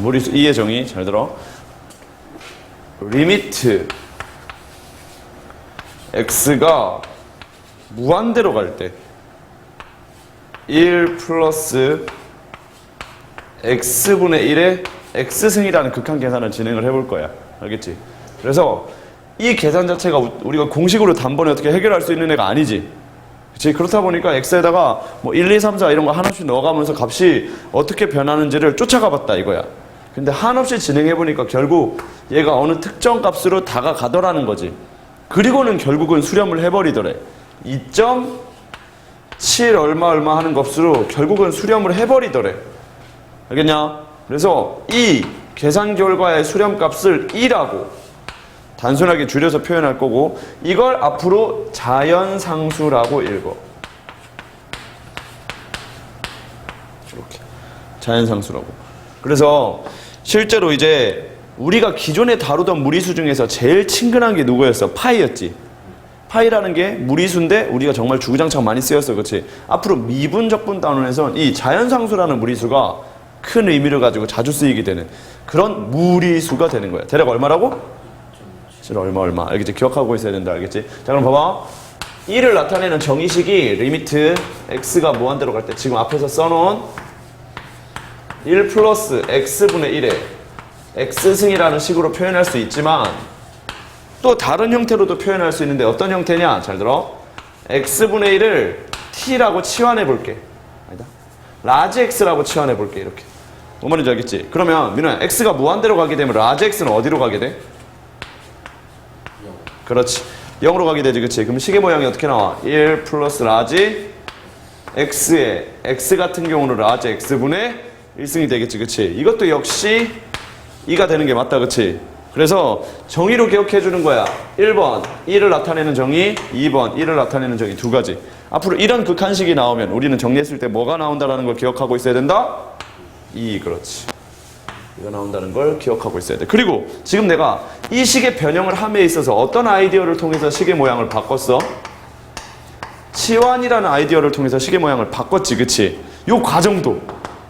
2의 정의 잘 들어. 리미트 x가 무한대로 갈 때 1 플러스 x분의 1의 x승이라는 극한 계산을 진행을 해볼 거야. 알겠지? 그래서 이 계산 자체가 우- 우리가 공식으로 단번에 어떻게 해결할 수 있는 애가 아니지. 그치? 그렇다 보니까 x에다가 뭐 1, 2, 3, 4 이런 거 하나씩 넣어가면서 값이 어떻게 변하는지를 쫓아가 봤다 이거야. 근데 한없이 진행해 보니까 결국 얘가 어느 특정 값으로 다가가더라는 거지. 그리고는 결국은 수렴을 해버리더래. 2.7 얼마 얼마 하는 값으로 결국은 수렴을 해버리더래. 알겠냐? 그래서 이 계산 결과의 수렴 값을 2라고 단순하게 줄여서 표현할 거고 이걸 앞으로 자연상수라고 읽어. 이렇게. 자연상수라고. 그래서 실제로 이제 우리가 기존에 다루던 무리수 중에서 제일 친근한 게 누구였어? 파이였지. 파이라는 게 무리수인데 우리가 정말 주구장창 많이 쓰였어. 그렇지? 앞으로 미분 적분 단원에선 이 자연상수라는 무리수가 큰 의미를 가지고 자주 쓰이게 되는 그런 무리수가 되는 거야. 대략 얼마라고? 실 얼마 얼마. 알겠지? 기억하고 있어야 된다. 알겠지? 자 그럼 봐봐. 1을 나타내는 정의식이 리미트 x가 무한대로 갈 때 지금 앞에서 써놓은 1 플러스 x분의 1에 x승이라는 식으로 표현할 수 있지만 또 다른 형태로도 표현할 수 있는데 어떤 형태냐? 잘 들어. x분의 1을 t라고 치환해 볼게. 아니다. 라지 x라고 치환해 볼게. 이렇게. 뭔 말인지 알겠지? 그러면 민호야, x가 무한대로 가게 되면 라지 x는 어디로 가게 돼? 그렇지. 0으로 가게 되지, 그치? 그럼 시계 모양이 어떻게 나와? 1 플러스 라지 x에 x 같은 경우는 라지 x분의 1승이 되겠지, 그치? 이것도 역시 2가 되는 게 맞다, 그치? 그래서 정의로 기억해 주는 거야. 1번 1을 나타내는 정의, 2번 1을 나타내는 정의 두 가지. 앞으로 이런 극한식이 나오면 우리는 정리했을 때 뭐가 나온다라는 걸 기억하고 있어야 된다? 2, 그렇지. 이거 나온다는 걸 기억하고 있어야 돼. 그리고 지금 내가 이 식의 변형을 함에 있어서 어떤 아이디어를 통해서 식의 모양을 바꿨어? 치환이라는 아이디어를 통해서 식의 모양을 바꿨지, 그치? 요 과정도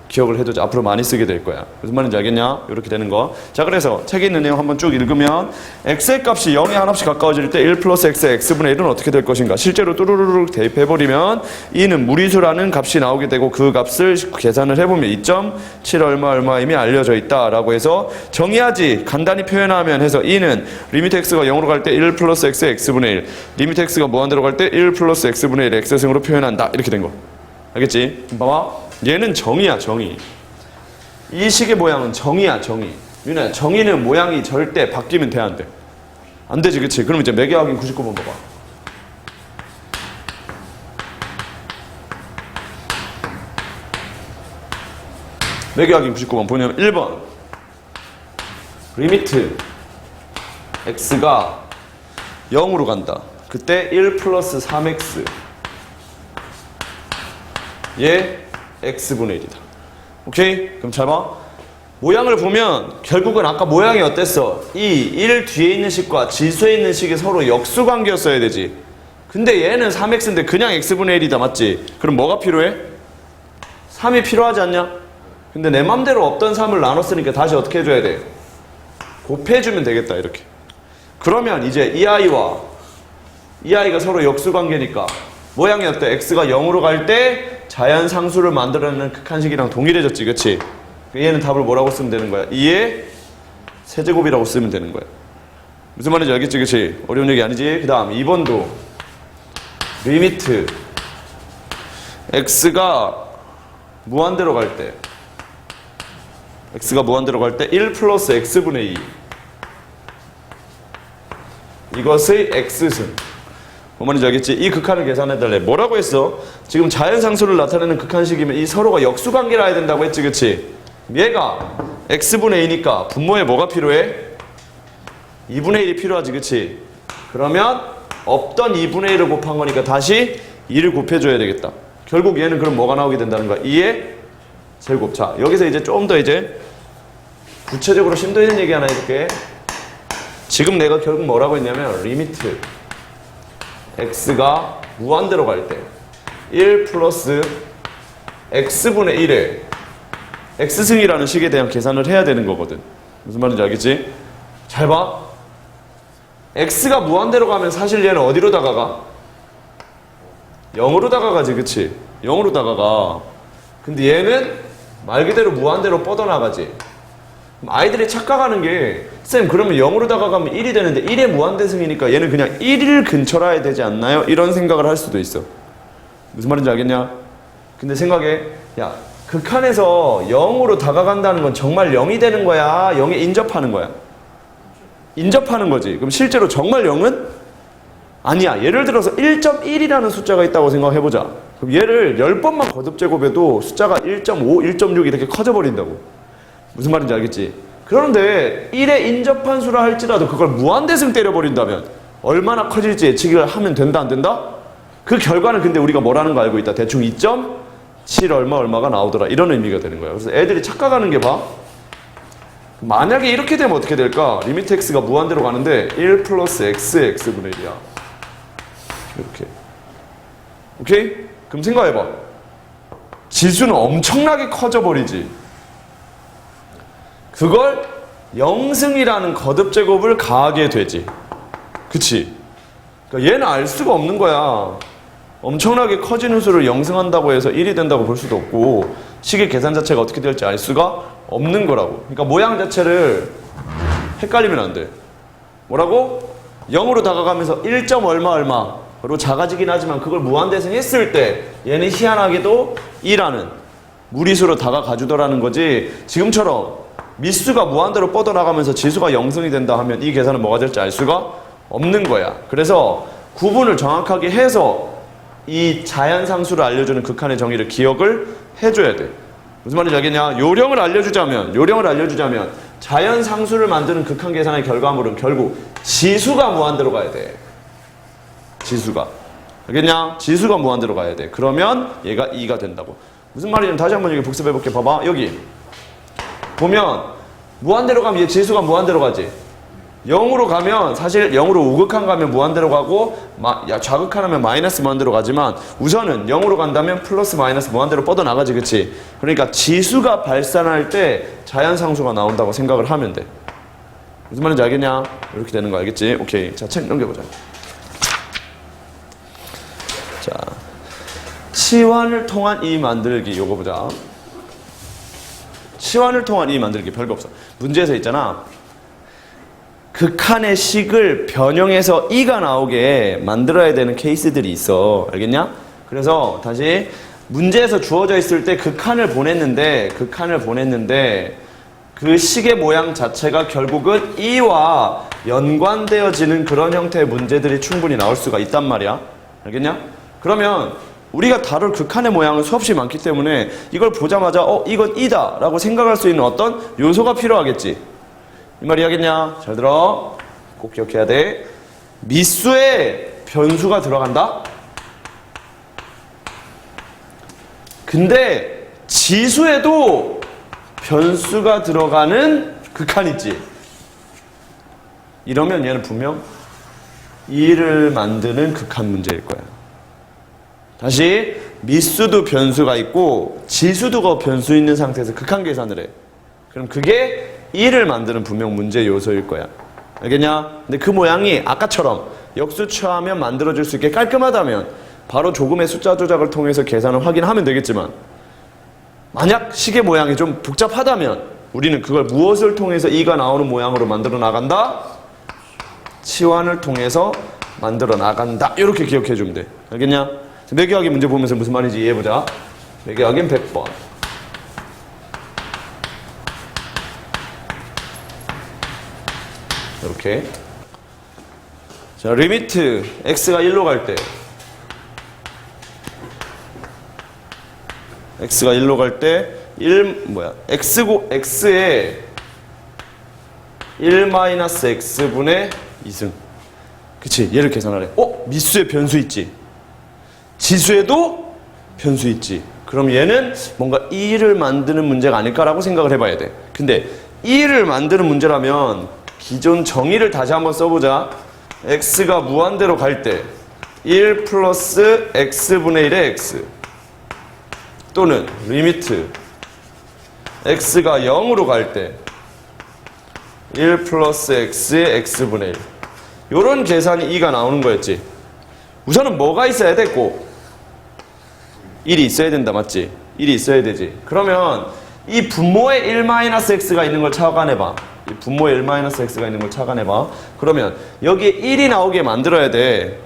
기억을 해두자. 앞으로 많이 쓰게 될 거야. 무슨 말인지 알겠냐? 이렇게 되는 거. 자, 그래서 책에 있는 내용 한번 쭉 읽으면 x의 값이 0에 하나씩 가까워질 때 1 플러스 x의 x분의 1은 어떻게 될 것인가? 실제로 뚜루루루 대입해버리면 2는 무리수라는 값이 나오게 되고 그 값을 계산을 해보면 2.7 얼마 얼마임이 알려져 있다라고 해서 정의하지 간단히 표현하면 해서 2는 리미트 x가 0으로 갈 때 1 플러스 x의 x분의 1 리미트 x가 무한대로 갈 때 1 플러스 x분의 1 x승으로 표현한다 이렇게 된 거. 알겠지? 봐봐. 얘는 정의야, 정의. 이 식의 모양은 정의야, 정의. 윤아, 정의는 모양이 절대 바뀌면 돼, 안 돼? 안 되지, 그치? 그럼 이제 매개 확인 99번 봐봐. 매개 확인 99번 보면 1번. 리미트 x가 0으로 간다. 그때 1 플러스 3x 얘 x분의 1이다. 오케이? 그럼 잘 봐. 모양을 보면 결국은 아까 모양이 어땠어? 이 1 뒤에 있는 식과 지수에 있는 식이 서로 역수관계였어야 되지. 근데 얘는 3x인데 그냥 x분의 1이다 맞지? 그럼 뭐가 필요해? 3이 필요하지 않냐? 근데 내 맘대로 없던 3을 나눴으니까 다시 어떻게 해줘야 돼? 곱해주면 되겠다 이렇게. 그러면 이제 이 아이와 이 아이가 서로 역수관계니까 모양이 어때? x가 0으로 갈 때 자연 상수를 만들어내는 극한식이랑 동일해졌지 그치? 얘는 답을 뭐라고 쓰면 되는 거야? 2의 세제곱이라고 쓰면 되는 거야 무슨 말인지 알겠지 그치? 어려운 얘기 아니지? 그 다음 2번도 리미트 x가 무한대로 갈 때 x가 무한대로 갈 때 1 플러스 x분의 2 이것의 x승 뭔 말인지 알겠지? 이 극한을 계산해달래. 뭐라고 했어? 지금 자연상수를 나타내는 극한식이면 이 서로가 역수관계라 해야 된다고 했지, 그치? 얘가 x분의 2니까 분모에 뭐가 필요해? 2분의 1이 필요하지, 그치? 그러면 없던 2분의 1을 곱한 거니까 다시 2를 곱해줘야 되겠다. 결국 얘는 그럼 뭐가 나오게 된다는 거야? 2의 제곱. 자, 여기서 이제 좀 더 이제 구체적으로 심도 있는 얘기 하나 해줄게. 지금 내가 결국 뭐라고 했냐면 리미트 x가 무한대로 갈 때 1 플러스 x분의 1에 x승이라는 식에 대한 계산을 해야 되는 거거든. 무슨 말인지 알겠지? 잘 봐. x가 무한대로 가면 사실 얘는 어디로 다가가? 0으로 다가가지, 그치? 0으로 다가가. 근데 얘는 말 그대로 무한대로 뻗어나가지. 아이들이 착각하는 게, 쌤, 그러면 0으로 다가가면 1이 되는데 1의 무한대승이니까 얘는 그냥 1을 근처라야 되지 않나요? 이런 생각을 할 수도 있어. 무슨 말인지 알겠냐? 근데 생각해, 야, 극한에서 0으로 다가간다는 건 정말 0이 되는 거야? 0에 인접하는 거야? 인접하는 거지. 그럼 실제로 정말 0은? 아니야. 예를 들어서 1.1이라는 숫자가 있다고 생각해보자. 그럼 얘를 10번만 거듭 제곱해도 숫자가 1.5, 1.6 이렇게 커져버린다고. 무슨 말인지 알겠지? 그런데 1에 인접한 수라 할지라도 그걸 무한대승 때려버린다면 얼마나 커질지 예측을 하면 된다 안 된다? 그 결과는 근데 우리가 뭐라는 거 알고 있다. 대충 2.7 얼마 얼마가 나오더라. 이런 의미가 되는 거야. 그래서 애들이 착각하는 게 봐. 만약에 이렇게 되면 어떻게 될까? 리미트 x가 무한대로 가는데 1 플러스 x x분의 1이야. 이렇게. 오케이? 그럼 생각해봐. 지수는 엄청나게 커져버리지. 그걸 영승이라는 거듭 제곱을 가하게 되지. 그치? 그러니까 얘는 알 수가 없는 거야. 엄청나게 커지는 수를 영승한다고 해서 1이 된다고 볼 수도 없고 식의 계산 자체가 어떻게 될지 알 수가 없는 거라고. 그러니까 모양 자체를 헷갈리면 안 돼. 뭐라고? 0으로 다가가면서 1점 얼마 얼마로 작아지긴 하지만 그걸 무한대승 했을 때 얘는 희한하게도 2라는 무리수로 다가가주더라는 거지 지금처럼 미수가 무한대로 뻗어나가면서 지수가 0승이 된다 하면 이 계산은 뭐가 될지 알 수가 없는 거야. 그래서 구분을 정확하게 해서 이 자연상수를 알려주는 극한의 정의를 기억을 해줘야 돼. 무슨 말인지 알겠냐? 요령을 알려주자면, 요령을 알려주자면, 자연상수를 만드는 극한 계산의 결과물은 결국 지수가 무한대로 가야 돼. 지수가. 알겠냐? 지수가 무한대로 가야 돼. 그러면 얘가 2가 된다고. 무슨 말이냐면 다시 한번 여기 복습해볼게. 봐봐. 여기. 보면, 무한대로 가면 얘 지수가 무한대로 가지. 0으로 가면 사실 0으로 우극한 가면 무한대로 가고 마, 야, 좌극한 하면 마이너스 무한대로 가지만 우선은 0으로 간다면 플러스 마이너스 무한대로 뻗어나가지 그치? 그러니까 지수가 발산할 때 자연상수가 나온다고 생각을 하면 돼. 무슨 말인지 알겠냐? 이렇게 되는 거 알겠지? 오케이. 자 책 넘겨보자. 자 치환을 통한 이 만들기 요거 보자 치환을 통한 이 만들기 별거 없어 문제에서 있잖아 극한의 식을 변형해서 이가 나오게 만들어야 되는 케이스들이 있어. 알겠냐? 그래서 다시 문제에서 주어져 있을 때 극한을 보냈는데 극한을 보냈는데 그 식의 모양 자체가 결국은 이와 연관되어지는 그런 형태의 문제들이 충분히 나올 수가 있단 말이야. 알겠냐? 그러면 우리가 다룰 극한의 모양은 수없이 많기 때문에 이걸 보자마자 어 이건 이다 라고 생각할 수 있는 어떤 요소가 필요하겠지. 이 말이 하겠냐? 잘 들어. 꼭 기억해야 돼. 미수에 변수가 들어간다? 근데 지수에도 변수가 들어가는 극한 있지? 이러면 얘는 분명 2를 만드는 극한 문제일 거야. 다시 미수도 변수가 있고 지수도 변수 있는 상태에서 극한 계산을 해. 그럼 그게 1을 만드는 분명 문제 요소일 거야. 알겠냐? 근데 그 모양이 아까처럼 역수 취하면 만들어질 수 있게 깔끔하다면 바로 조금의 숫자 조작을 통해서 계산을 확인하면 되겠지만 만약 식의 모양이 좀 복잡하다면 우리는 그걸 무엇을 통해서 2가 나오는 모양으로 만들어 나간다? 치환을 통해서 만들어 나간다. 이렇게 기억해 주면 돼. 알겠냐? 매개하기 문제 보면서 무슨 말인지 이해해보자. 매개하기는 100번. 이렇게. 자 리미트 x가 1로 갈 때. X가 1로 갈 때 1 뭐야 x고 x에 1 마이너스 x분의 2승. 그치? 얘를 계산하래. 어? 미수에 변수 있지 지수에도 변수 있지. 그럼 얘는 뭔가 2를 만드는 문제가 아닐까라고 생각을 해봐야 돼. 근데 2를 만드는 문제라면 기존 정의를 다시 한번 써보자. x가 무한대로 갈 때 1 플러스 x분의 1의 x 또는 리미트 x가 0으로 갈 때 1 플러스 x의 x분의 1 요런 계산이 2가 나오는 거였지. 우선은 뭐가 있어야 됐고 1이 있어야 된다 맞지? 1이 있어야 되지 그러면 이 분모에 1-x가 있는 걸 찾아내봐 이 분모에 1-x가 있는 걸 찾아내봐 그러면 여기에 1이 나오게 만들어야 돼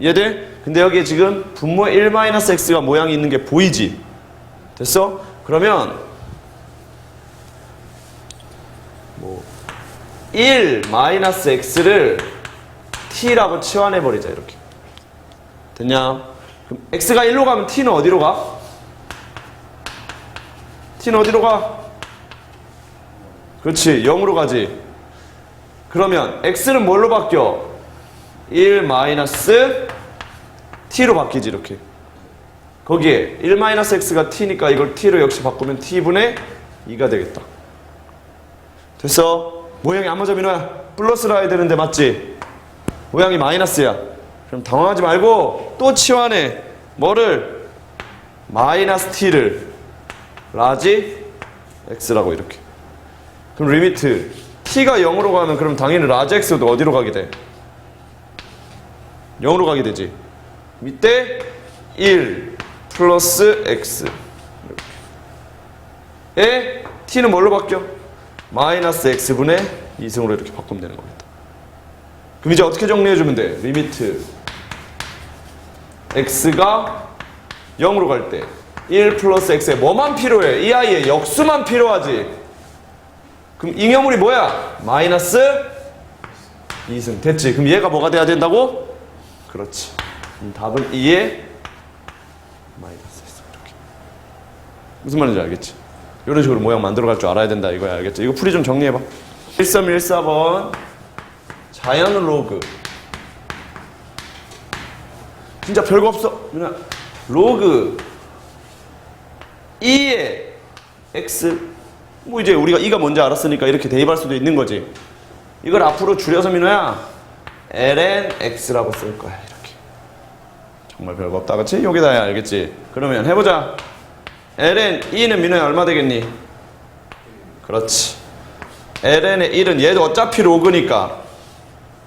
이해돼? 근데 여기에 지금 분모에 1-x가 모양이 있는 게 보이지? 됐어? 그러면 뭐1 마이너스 x를 t라고 치환해 버리자 이렇게 됐냐? 그럼 x가 1로 가면 t는 어디로 가? t는 어디로 가? 그렇지 0으로 가지 그러면 x는 뭘로 바뀌어? 1 마이너스 t로 바뀌지 이렇게 거기에 1 마이너스 x가 t니까 이걸 t로 역시 바꾸면 t분의 2가 되겠다 됐어? 모양이 안 맞아 민호야 플러스라 해야 되는데 맞지? 모양이 마이너스야 그럼 당황하지 말고 또 치환해 뭐를? 마이너스 t를 라지 x라고 이렇게 그럼 리미트 t가 0으로 가면 그럼 당연히 라지 x도 어디로 가게 돼? 0으로 가게 되지 밑에 1 플러스 x. 에 t는 뭘로 바뀌어? 마이너스 x분의 2승으로 이렇게 바꾸면 되는 겁니다. 그럼 이제 어떻게 정리해주면 돼? 리미트 x가 0으로 갈 때 1 플러스 x에 뭐만 필요해? 이 아이의 역수만 필요하지. 그럼 잉여물이 뭐야? 마이너스 2승. 됐지? 그럼 얘가 뭐가 돼야 된다고? 그렇지. 그럼 답은 2에 마이너스 2승. 이렇게. 무슨 말인지 알겠지? 이런 식으로 모양 만들어갈 줄 알아야 된다 이거야 알겠지? 이거 풀이 좀 정리해봐 1314번 자연 로그 진짜 별거 없어 그냥 로그 2의 x 뭐 이제 우리가 2가 뭔지 알았으니까 이렇게 대입할 수도 있는 거지 이걸 앞으로 줄여서 민호야 ln x라고 쓸 거야 이렇게 정말 별거 없다 그치? 여기다 해야 알겠지? 그러면 해보자 ln 2는 민호야 얼마 되겠니? 그렇지. ln의 1은 얘도 어차피 로그니까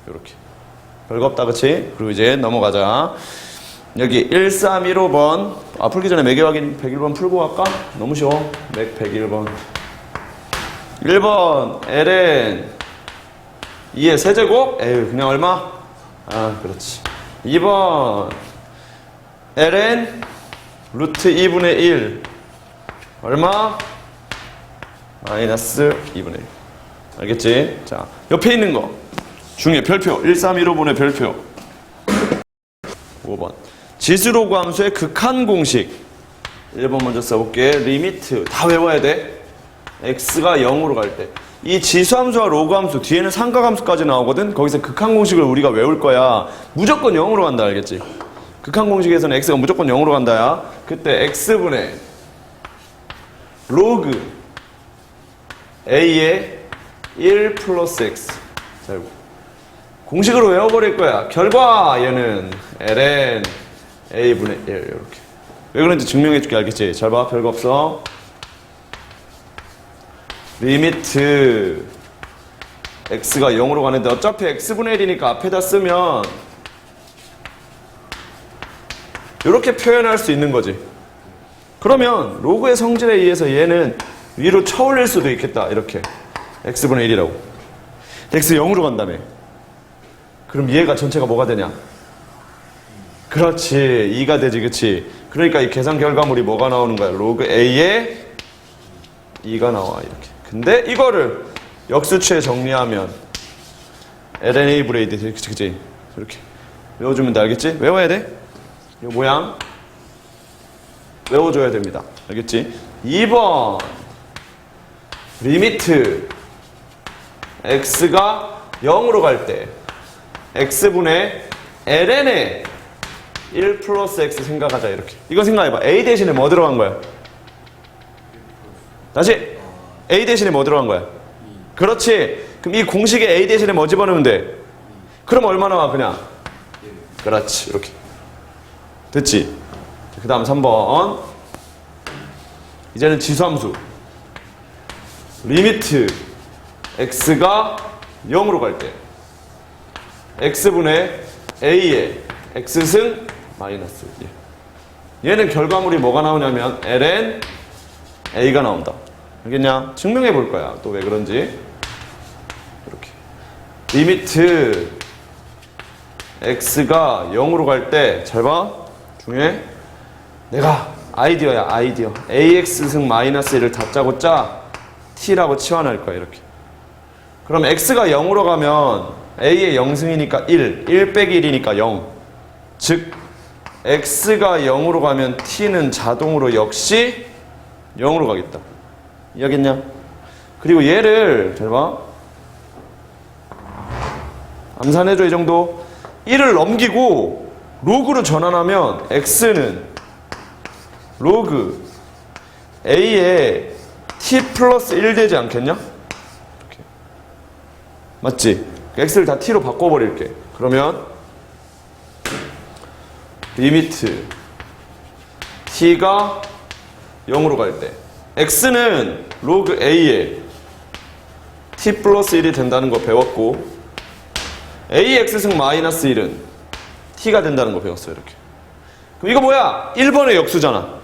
이렇게 별거 없다 그치? 그리고 이제 넘어가자. 여기 1315번 아 풀기 전에 매개 확인 101번 풀고 갈까? 너무 쉬워. 맥 101번 1번 ln 2의 세제곱? 에휴 그냥 얼마? 아 그렇지. 2번 ln 루트 2분의 1 얼마? 마이너스 2분의 1 알겠지? 자 옆에 있는 거 중에 별표 1315번의 별표 5번 지수로그 함수의 극한 공식. 1번 먼저 써볼게. 리미트. 다 외워야 돼. X가 0으로 갈 때. 이 지수함수와 로그 함수 뒤에는 삼각함수까지 나오거든? 거기서 극한 공식을 우리가 외울 거야. 무조건 0으로 간다 알겠지? 극한 공식에서는 x가 무조건 0으로 간다야. 그때 x분의 로그 a의 1 플러스 x. 자, 공식으로 외워버릴 거야. 결과 얘는 ln a분의 1 이렇게 왜 그런지 증명해줄게 알겠지? 잘 봐 별거 없어 리미트 x가 0으로 가는데 어차피 x분의 1이니까 앞에다 쓰면 이렇게 표현할 수 있는 거지. 그러면 로그의 성질에 의해서 얘는 위로 쳐올릴 수도 있겠다. 이렇게. x분의 1이라고. x 0으로 간다며. 그럼 얘가 전체가 뭐가 되냐? 그렇지. 2가 되지. 그치? 그러니까 이 계산 결과물이 뭐가 나오는 거야? 로그 a에 2가 나와. 이렇게. 근데 이거를 역수치에 정리하면 LNA 브레이드. 그치? 그치? 이렇게. 외워주면 돼. 알겠지? 외워야 돼? 이 모양 외워줘야 됩니다. 알겠지? 2번 리미트 x가 0으로 갈 때 x분의 ln의 1 플러스 x 생각하자 이렇게 이거 생각해봐 a 대신에 뭐 들어간 거야? 다시 a 대신에 뭐 들어간 거야? 그렇지 그럼 이 공식에 a 대신에 뭐 집어넣으면 돼? 그럼 얼마 나 와 그냥? 그렇지 이렇게 됐지? 그 다음 3번. 이제는 지수함수. 리미트 x가 0으로 갈 때 x분의 a의 x승 마이너스 1 얘는 결과물이 뭐가 나오냐면 ln a가 나온다. 알겠냐? 증명해 볼 거야. 또 왜 그런지. 이렇게. 리미트 x가 0으로 갈 때 잘 봐. 중에 내가 아이디어야 아이디어. ax승 마이너스 1을 다짜고 짜 t라고 치환할 거야 이렇게. 그럼 x가 0으로 가면 a의 0승이니까 1 1 빼기 1이니까 0 즉 x가 0으로 가면 t는 자동으로 역시 0으로 가겠다 이해하겠냐? 그리고 얘를 잘 봐 암산해줘 이 정도 1을 넘기고 로그로 전환하면 x는 로그 a에 t 플러스 1 되지 않겠냐? 이렇게. 맞지? x를 다 t로 바꿔버릴게. 그러면 리미트 t가 0으로 갈 때 x는 로그 a에 t 플러스 1이 된다는 거 배웠고 ax승 마이너스 1은 t가 된다는 거 배웠어요 이렇게 그럼 이거 뭐야? 1번의 역수잖아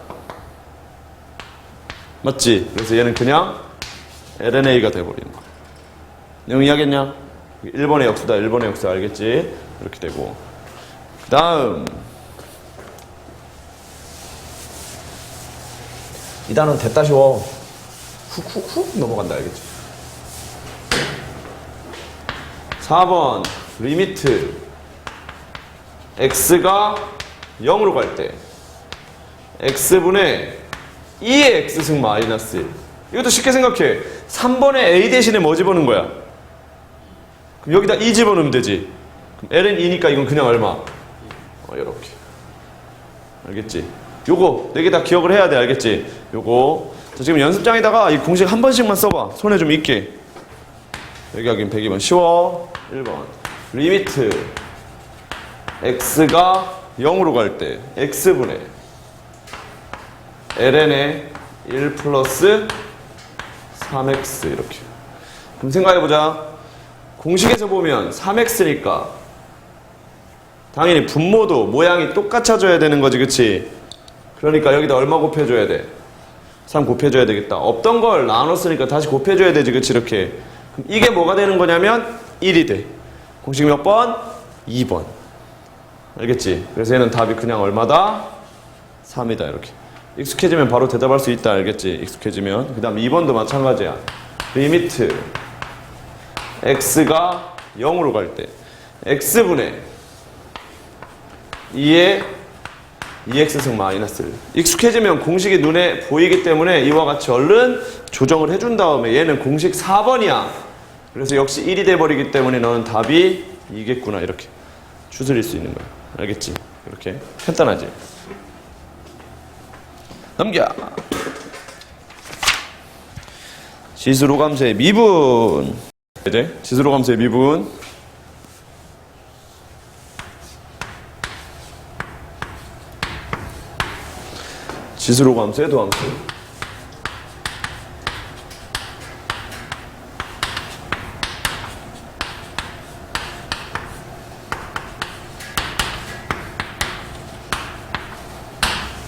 맞지? 그래서 얘는 그냥 LNA가 돼버리는 거야 내용 이해하겠냐? 1번의 역수다 1번의 역수 알겠지? 이렇게 되고 그 다음 이 단어는 됐다 쉬워 훅훅훅 넘어간다 알겠지? 4번 리미트 x가 0으로 갈 때 x분의 2의 x승 마이너스 1 이것도 쉽게 생각해 3번에 a 대신에 뭐 집어넣은 거야? 그럼 여기다 2 집어넣으면 되지 그럼 l은 2니까 이건 그냥 얼마? 어, 이렇게 알겠지? 요거 네 개 다 기억을 해야 돼 알겠지? 요거. 자, 지금 연습장에다가 이 공식 한 번씩만 써봐. 손에 좀 있게. 여기 하긴 102번. 쉬워. 1번. 리미트. X가 0으로 갈 때 x분의 ln의 1 플러스 3x 이렇게. 그럼 생각해보자. 공식에서 보면 3x니까 당연히 분모도 모양이 똑같아져야 되는 거지 그치 그러니까 여기다 얼마 곱해줘야 돼? 3 곱해줘야 되겠다 없던 걸 나눴으니까 다시 곱해줘야 되지 그치 이렇게 이게 뭐가 되는 거냐면 1이 돼 공식 몇 번? 2번 알겠지? 그래서 얘는 답이 그냥 얼마다? 3이다 이렇게 익숙해지면 바로 대답할 수 있다 알겠지? 익숙해지면 그 다음 2번도 마찬가지야 리미트 x가 0으로 갈 때 x분의 2의 2x승 마이너스 1 익숙해지면 공식이 눈에 보이기 때문에 이와 같이 얼른 조정을 해준 다음에 얘는 공식 4번이야. 그래서 역시 1이 돼버리기 때문에 너는 답이 이겠구나. 이렇게 추스릴 수 있는 거야. 알겠지? 이렇게 간단하지? 넘겨. 지수로감수의 미분. 이제 지수로감수의 미분 지수로 감수의 도함수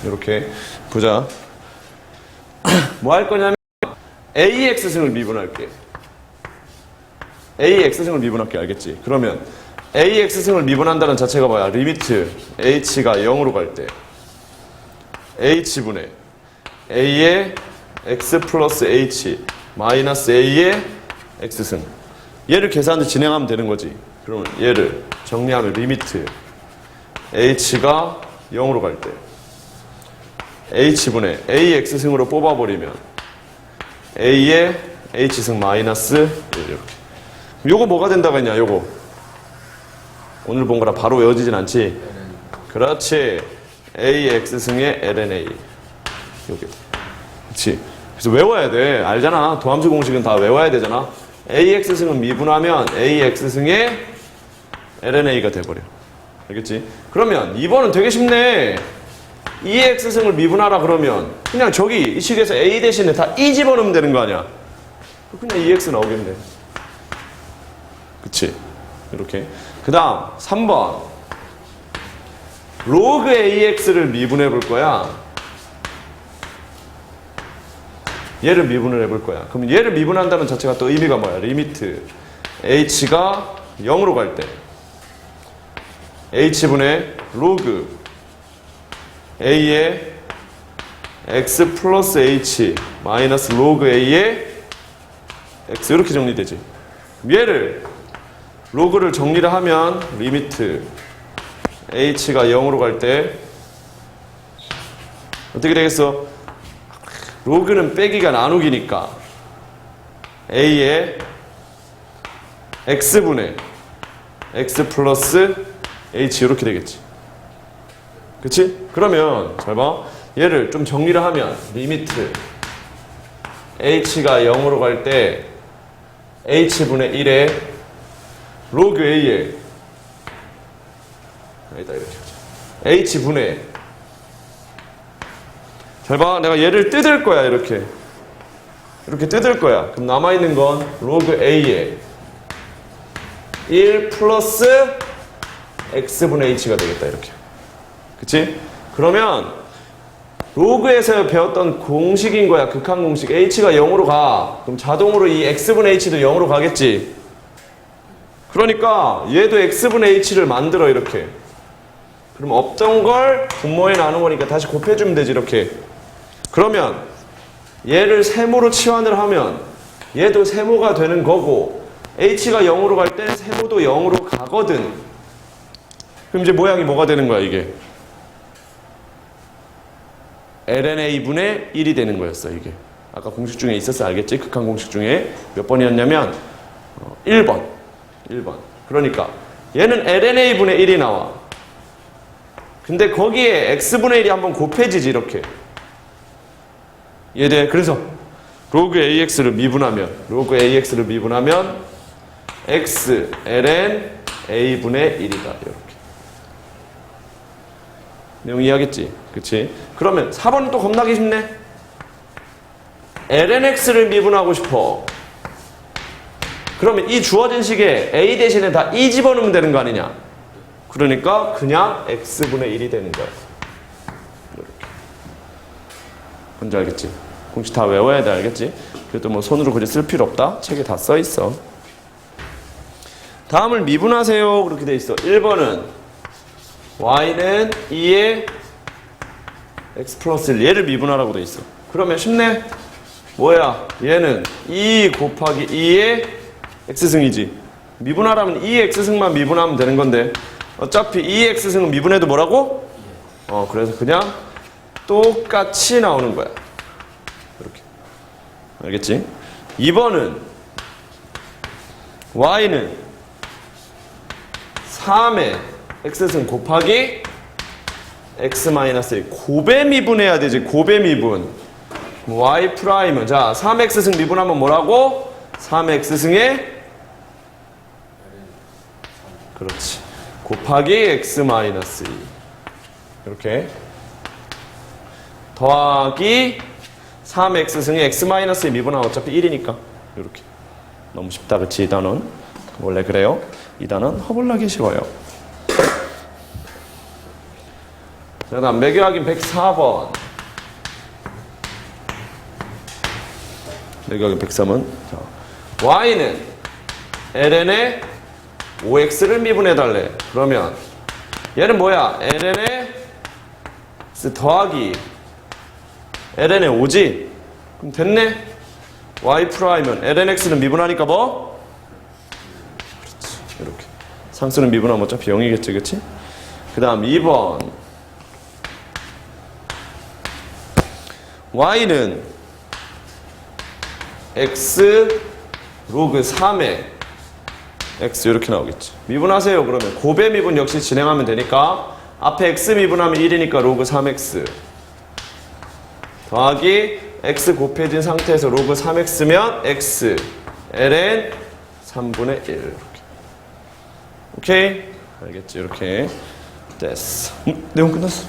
이렇게 보자. 뭐 할 거냐면 AX승을 미분할게. AX승을 미분할게 알겠지? 그러면 AX승을 미분한다는 자체가 뭐야? 리미트 H가 0으로 갈때 H분의 A의 X 플러스 H 마이너스 A의 X승. 얘를 계산을 진행하면 되는 거지. 그러면 얘를 정리하면 리미트 H가 0으로 갈 때 h분의 ax승으로 뽑아버리면 a의 h승 마이너스 1 이렇게. 요거 뭐가 된다고 했냐 요거? 오늘 본 거라 바로 외워지진 않지? 그렇지 ax승의 lna 여기 그렇지 그래서 외워야 돼 알잖아 도함수 공식은 다 외워야 되잖아 ax승은 미분하면 ax승의 lna가 돼버려 알겠지? 그러면 2번은 되게 쉽네 2x승을 미분하라 그러면 그냥 저기 이 식에서 a 대신에 다 e 집어넣으면 되는 거 아니야 그냥 2x 나오겠네. 그치? 이렇게. 그 다음, 3번. 로그 AX를 미분해 볼 거야. 얘를 미분을 해볼 거야. 그럼 얘를 미분한다는 자체가 또 의미가 뭐야? 리미트 h가 0으로 갈 때 h분의 로그 a의 x 플러스 h 마이너스 로그 a의 x 이렇게 정리되지. 얘를 로그를 정리를 하면 리미트 h가 0으로 갈 때 어떻게 되겠어? 로그는 빼기가 나누기니까 a의 x분의 x 플러스 h 이렇게 되겠지. 그치? 그러면 잘 봐. 얘를 좀 정리를 하면 리미트 h가 0으로 갈 때 h분의 1에 로그 a에 여기다 이렇게 하자. h분의 잘 봐. 내가 얘를 뜯을 거야, 이렇게. 이렇게 뜯을 거야. 그럼 남아있는 건 로그 a에 1 플러스 x분의 h가 되겠다, 이렇게. 그치? 그러면 로그에서 배웠던 공식인 거야, 극한 공식. h가 0으로 가. 그럼 자동으로 이 x분의 h도 0으로 가겠지. 그러니까 얘도 x분의 h를 만들어, 이렇게. 그럼 없던 걸 분모에 나눈 거니까 다시 곱해주면 되지, 이렇게. 그러면 얘를 세모로 치환을 하면 얘도 세모가 되는 거고 h가 0으로 갈 때 세모도 0으로 가거든. 그럼 이제 모양이 뭐가 되는 거야 이게? lnA분의 1이 되는 거였어 이게. 아까 공식 중에 있었어 알겠지? 극한 공식 중에 몇 번이었냐면 어, 1번. 1번. 그러니까 얘는 lnA분의 1이 나와. 근데 거기에 x분의 1이 한번 곱해지지 이렇게. 얘대 그래서 로그 AX를 미분하면 로그 AX를 미분하면 X ln A분의 1이다 이렇게 내용 이해하겠지? 그치? 그러면 4번은 또 겁나기 쉽네 ln X를 미분하고 싶어 그러면 이 주어진 식에 A 대신에 다 E 집어넣으면 되는 거 아니냐 그러니까 그냥 X분의 1이 되는 거야 뭔지 알겠지? 공식 다 외워야 돼 알겠지? 그래도 뭐 손으로 글이 쓸 필요 없다. 책에 다 써 있어. 다음을 미분하세요. 그렇게 돼 있어. 1번은 y는 2의 x 플러스 1 얘를 미분하라고 돼 있어. 그러면 쉽네. 뭐야? 얘는 2 곱하기 2의 x승이지. 미분하라면 2의 x승만 미분하면 되는 건데 어차피 2의 x승은 미분해도 뭐라고? 어 그래서 그냥 똑같이 나오는 거야. 이렇게. 알겠지? 2번은 y는 3의 x승 곱하기 x-1 고배 미분해야 되지 고배 미분 y 프라임은 자 3x승 미분하면 뭐라고? 3x승의 그렇지 곱하기 x-2 이렇게. 더하기 3x승의 x-의 미분은 어차피 1이니까. 이렇게. 너무 쉽다 그치 이 단원? 원래 그래요? 이 단원 허블나게 쉬워요. 자 다음 매겨 확인 104번. 매겨 확인 103은 자, y는 ln의 5x를 미분해 달래 그러면 얘는 뭐야 ln의 더하기 ln의 5지? 그럼 됐네? y 프라임은 lnx는 미분하니까 뭐? 그렇지 이렇게 상수는 미분하면 어차피 0이겠지 그치? 그 다음 2번 y는 x 로그 3에 x 이렇게 나오겠지. 미분하세요. 그러면 고배 미분 역시 진행하면 되니까 앞에 x 미분하면 1이니까 로그 3x 더하기 x 곱해진 상태에서 로그 3x면 x ln 3분의 1 이렇게 오케이? 알겠지? 이렇게. 됐어. 음, 내용 끝났어